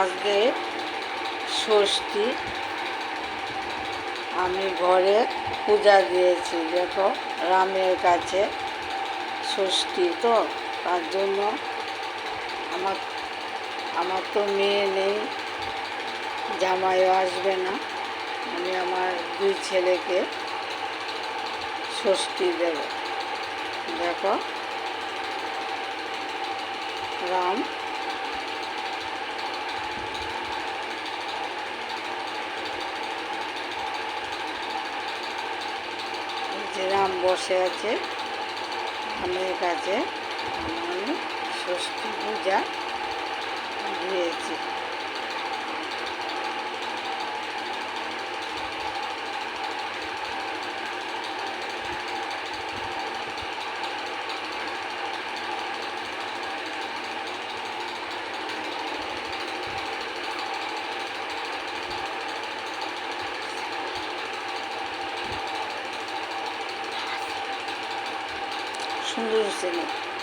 আজকে ষষ্ঠী আমি ঘরে পূজা দিয়েছি, দেখো, রামের কাছে ষষ্ঠী তো, তার জন্য আমার আমার তো মেয়ে নেই, জামাইও আসবে না। আমি আমার দুই ছেলেকে ষষ্ঠী দেব। দেখো, রাম রাম বসে আছে আমাদের কাছে আমি ষষ্ঠী পূজা দিয়েছি। 손도 주세요.